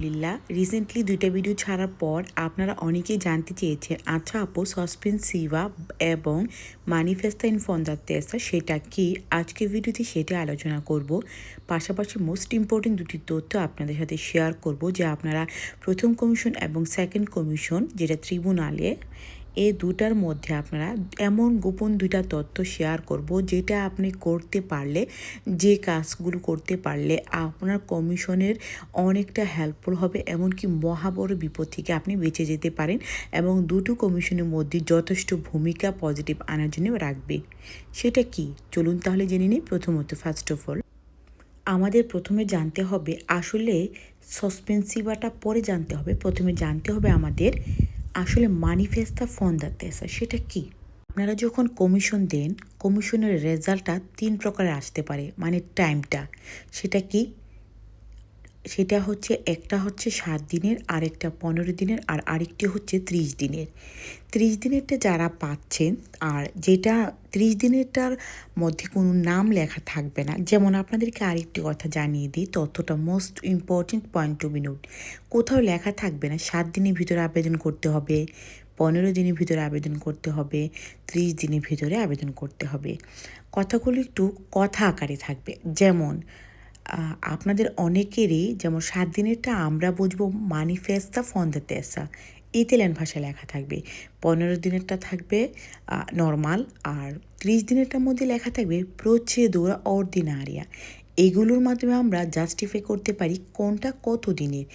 আলহামদুলিল্লাহ। রিসেন্টলি দুইটা ভিডিও ছাড়ার পর আপনারা অনেকেই জানতে চেয়েছেন আচ্ছা আপু সসপেন্সিভা এবং মানিফেস্তা ইন তেস্তা সেটা কি? আজকে ভিডিওতে সেটা আলোচনা করব। পাশাপাশি মোস্ট ইম্পর্টেন্ট দুটি তথ্য আপনাদের সাথে শেয়ার করব যে আপনারা প্রথম কমিশন এবং সেকেন্ড কমিশন যেটা ত্রিবুনালে এই দুটার মধ্যে আপনারা এমন গোপন দুইটা তথ্য শেয়ার করব, যেটা আপনি করতে পারলে, যে কাজগুলো করতে পারলে আপনার কমিশনের অনেকটা হেল্পফুল হবে, এমনকি মহাবড় বিপদ থেকে আপনি বেঁচে যেতে পারেন এবং দুটো কমিশনের মধ্যে যথেষ্ট ভূমিকা পজিটিভ আনার জন্য রাখবে। সেটা কি? চলুন তাহলে জেনে নিই প্রথমত ফার্স্ট অফ অল আমাদের প্রথমে জানতে হবে আসলে সসপেন্সিভাটা পরে জানতে হবে। প্রথমে জানতে হবে আমাদের আসলে মানিফেস্তা ফন্দাতেসা সেটা কি? আপনারা যখন কমিশন দেন কমিশনের রেজাল্টটা তিন প্রকারে আসতে পারে মানে টাইমটা সেটা কি? সেটা হচ্ছে একটা হচ্ছে সাত দিনের আর একটা পনেরো দিনের, আর আরেকটি হচ্ছে ত্রিশ দিনের। ত্রিশ দিনেরটা যারা পাচ্ছেন, আর যেটা ত্রিশ দিনেরটার মধ্যে কোনো নাম লেখা থাকবে না, যেমন আপনাদেরকে আরেকটি কথা জানিয়ে দিই, তথ্যটা most important point to be note কোথাও লেখা থাকবে না, সাত দিনের ভিতরে আবেদন করতে হবে, পনেরো দিনের ভিতরে আবেদন করতে হবে, ত্রিশ দিনের ভিতরে আবেদন করতে হবে। কথাগুলো একটু কথা আকারে থাকবে, যেমন আপনাদের অনেকেরই যেমন সাত দিনেরটা আমরা বুঝব মানিফেস্তা ফন্দাতেসা ইতালিয়ান ভাষায় লেখা থাকবে। পনেরো দিনেরটা থাকবে নর্মাল আর ত্রিশ দিনেরটার মধ্যে লেখা থাকবে প্রচেদুরা অর্দিনারিয়া এগুলোর মাধ্যমে আমরা জাস্টিফাই করতে পারি কোনটা কত দিনের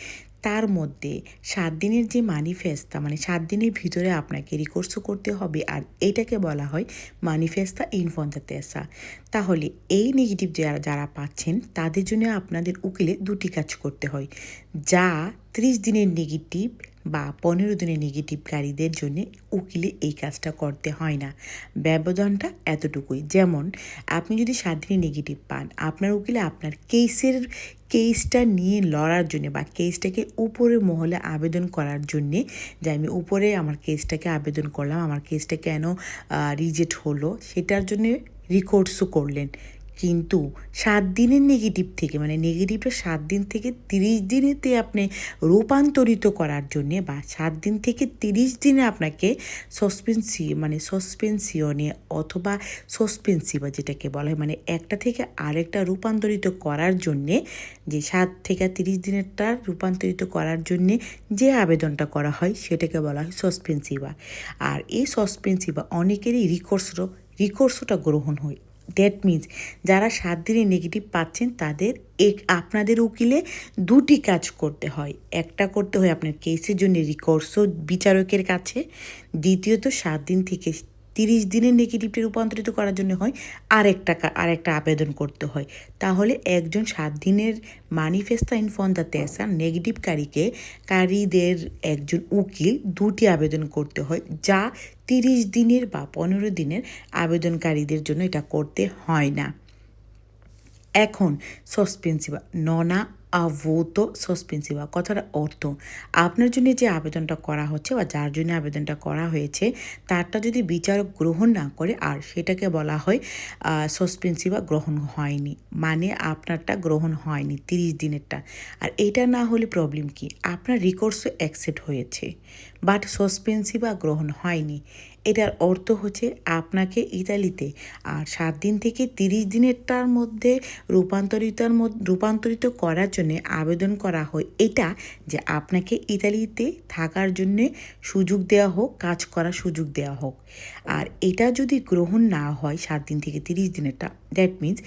তার মধ্যে সাত দিনের যে মানিফেস্তা মানে সাত দিনের ভিতরে আপনাকে রিকোর্সও করতে হবে আর এটাকে বলা হয় মানিফেস্তা ইনফন্তাতেসা তাহলে এই নেগেটিভ যারা যারা পাচ্ছেন, তাদের জন্য আপনাদের উকিলে দুটি কাজ করতে হয়। যা ত্রিশ দিনের নেগেটিভ বা পনেরো দিনের নেগেটিভকারীদের জন্য উকিলে এই কাজটা করতে হয় না। ব্যবধানটা এতটুকুই। যেমন, আপনি যদি সাত দিনে নেগেটিভ পান, আপনার উকিলে আপনার কেসের, কেসটা নিয়ে লড়ার জন্য বা কেসটাকে উপরে মহলে আবেদন করার জন্যে যে আমি উপরে আমার কেসটাকে আবেদন করলাম, আমার কেসটা কেন রিজেক্ট হলো, সেটার জন্যে রিকোর্সও করলেন। কিন্তু সাত দিনের নেগেটিভ থেকে মানে নেগেটিভটা সাত দিন থেকে তিরিশ দিনেতে আপনি রূপান্তরিত করার জন্যে বা সাত দিন থেকে তিরিশ দিনে আপনাকে সসপেন্সি মানে সসপেন্সিয়নে অথবা সসপেন্সিভা যেটাকে বলা হয় মানে একটা থেকে আরেকটা রূপান্তরিত করার জন্যে যে সাত থেকে তিরিশ দিনেরটা রূপান্তরিত করার জন্যে যে আবেদনটা করা হয় সেটাকে বলা হয় সসপেন্সিভা আর এই সসপেন্সিভা অনেকেরই রিকোর্সরও রিকোর্সটা গ্রহণ হয়। দ্যাট মিনস যারা সাত দিনে নেগেটিভ পাচ্ছেন, তাদের এক, আপনাদের উকিলে দুটি কাজ করতে হয়। একটা করতে হয় আপনার কেসের জন্য রিকর্সও বিচারকের কাছে। দ্বিতীয়ত সাত দিন থেকে তিরিশ দিনের নেগেটিভটি রূপান্তরিত করার জন্য হয় আরেকটা কা- আরেকটা আবেদন করতে হয়। তাহলে একজন সাত দিনের মানিফেস্তা ইনফন দ্য তেসা নেগেটিভকারীকে কারীদের একজন উকিল দুটি আবেদন করতে হয়, যা তিরিশ দিনের বা পনেরো দিনের আবেদনকারীদের জন্য এটা করতে হয় না। এখন সসপেন্সিভা ননা আভূত সসপেন্সিভা কথার অর্থ। আপনার জন্য যে আবেদনটা করা হচ্ছে, বা যার জন্য আবেদনটা করা হয়েছে, তারটা যদি বিচারক গ্রহণ না করে, আর সেটাকে বলা হয় সসপেন্সিভা গ্রহণ হয়নি। মানে আপনারটা গ্রহণ হয়নি, তিরিশ দিনেরটা। আর এটা না হলে প্রবলেম কি? আপনার রিকোর্সও অ্যাকসেপ্ট হয়েছে বাট সসপেন্সিভা গ্রহণ হয়নি। এটার অর্থ হচ্ছে আপনাকে ইতালিতে আর সাত দিন থেকে তিরিশ দিনেরটার মধ্যে রূপান্তরিতার মধ্যে রূপান্তরিত করার জন্য আবেদন করা হয়। এটা যে আপনাকে ইতালিতে থাকার জন্য সুযোগ দেওয়া হোক, কাজ করার সুযোগ দেওয়া হোক। আর এটা যদি গ্রহণ না হয় সাত দিন থেকে তিরিশ দিনেরটা দ্যাট মিন্স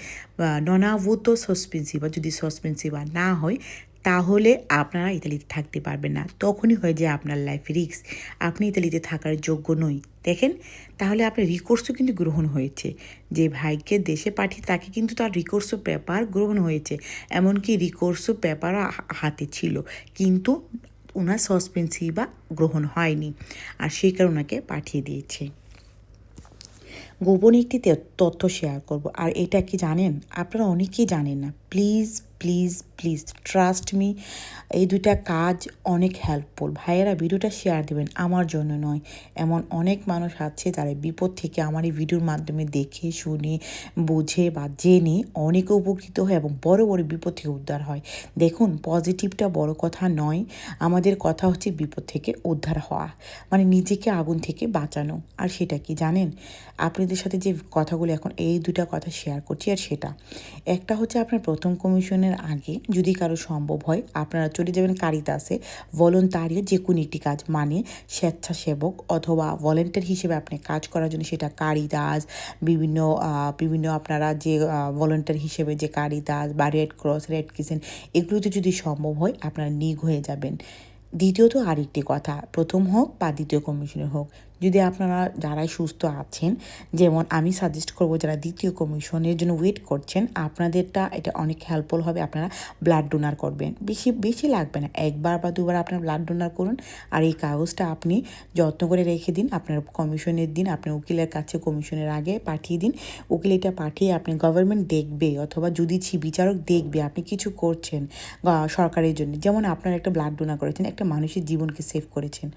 ননাভূত সসপেন্সিভা যদি সসপেন্সিভা না হয় তাহলে আপনারা ইতালিতে থাকতে পারবেন না। তখনই হয় যে আপনার লাইফ রিস্ক আপনি ইতালিতে থাকার যোগ্য নই। দেখেন, তাহলে আপনার রিকোর্সও কিন্তু গ্রহণ হয়েছে। যে ভাইকে দেশে পাঠিয়ে তাকে কিন্তু তার রিকোর্সও পেপার গ্রহণ হয়েছে। এমনকি রিকোর্সও পেপারও হাতে ছিল। কিন্তু ওনার সসপেন্সিভা গ্রহণ হয়নি। আর সেই কারণে ওনাকে পাঠিয়ে দিয়েছে। গোপন একটি তথ্য শেয়ার করব। আর এটা কি জানেন? আপনারা অনেকেই জানেন না। Please please please trust me এই দুইটা কাজ অনেক হেল্পফুল ভাইয়েরা, ভিডিওটা শেয়ার দেবেন, আমার জন্য নয়। এমন অনেক মানুষ আছে যারা বিপদ থেকে আমার এই ভিডিওর মাধ্যমে দেখে, শুনে, বুঝে বা জেনে অনেক উপকৃত হয় এবং বড় বড় বিপদ থেকে উদ্ধার হয়। দেখুন পজিটিভটা বড় কথা নয়। আমাদের কথা হচ্ছে বিপদ থেকে উদ্ধার হওয়া মানে নিজেকে আগুন থেকে বাঁচানো। আর সেটা কি জানেন? আপনাদের সাথে যে কথাগুলো এখন, এই দুটা কথা শেয়ার করছি আর সেটা। একটা হচ্ছে আপনার প্রথম কমিশনের আগে যদি কারও সম্ভব হয়, আপনারা চলে যাবেন কারিতাসে। ভলেন্টারিও যে কোনো একটি কাজ মানে স্বেচ্ছাসেবক অথবা ভলেন্টিয়ার হিসেবে আপনি কাজ করার জন্য সেটা কারিদাস বিভিন্ন বিভিন্ন আপনারা যে ভলেন্টিয়ার হিসেবে যে কারিদাস বা রেড ক্রস, রেড কিচেন এগুলোতে যদি সম্ভব হয়, আপনারা নিগ হয়ে যাবেন। দ্বিতীয়ত আরেকটি কথা, প্রথম হোক বা দ্বিতীয় কমিশনের হোক যদি আপনারা যারাই সুস্থ আছেন, যেমন আমি সাজেস্ট করব যারা দ্বিতীয় কমিশনের জন্য ওয়েট করছেন, আপনাদেরটা এটা অনেক হেল্পফুল হবে, আপনারা ব্লাড ডোনার করবেন। বেশি বেশি লাগবে না, একবার বা দুবার আপনার ব্লাড ডোনার করুন, আর এই কাগজটা আপনি যত্ন করে রেখে দিন, আপনার কমিশনের দিন আপনার উকিলের কাছে কমিশনের আগে পাঠিয়ে দিন, উকিল এটা পাঠিয়ে আপনি গভর্নমেন্ট দেখবে, অথবা যদি বিচারক দেখবে, আপনি কিছু করছেন সরকারের জন্য, যেমন আপনার একটা ব্লাড ডোনার করেছেন, একটা মানুষের জীবনকে সেভ করেছেন।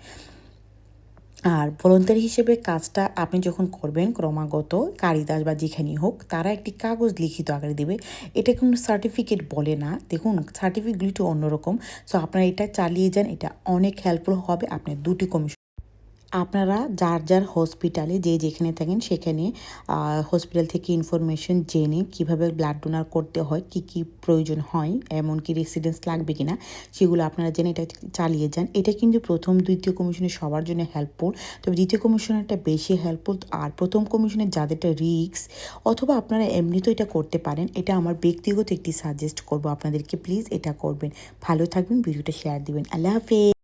আর ভলন্টিয়ার হিসেবে কাজটা আপনি যখন করবেন, ক্রমাগত কারিদাস বা যেখানেই হোক, তারা একটি কাগজ লিখিত আকারে দেবে। এটা কোনো সার্টিফিকেট বলে না। দেখুন সার্টিফিকেটগুলি একটু অন্যরকম। সো আপনারা এটা চালিয়ে যান, এটা অনেক হেল্পফুল হবে। আপনার দুটি কমিশন আপনারা যার যার হসপিটালে যে যেখানে থাকেন সেখানে হসপিটাল থেকে ইনফরমেশন জেনে কীভাবে ব্লাড ডোনার করতে হয়, কি কি প্রয়োজন হয়, এমনকি রেসিডেন্স লাগবে কিনা, সেগুলো আপনারা জেনে এটা চালিয়ে যান। এটা কিন্তু প্রথম দ্বিতীয় কমিশনে সবার জন্য হেল্পফুল তবে দ্বিতীয় কমিশনারটা বেশি হেল্পফুল আর প্রথম কমিশনের যাদেরটা রিক্স অথবা আপনারা এমনিতেও এটা করতে পারেন, এটা আমার ব্যক্তিগত একটি সাজেস্ট করব আপনাদেরকে। প্লিজ এটা করবেন। ভালো থাকবেন, ভিডিওটা শেয়ার দিবেন। আল্লাহ হাফেজ।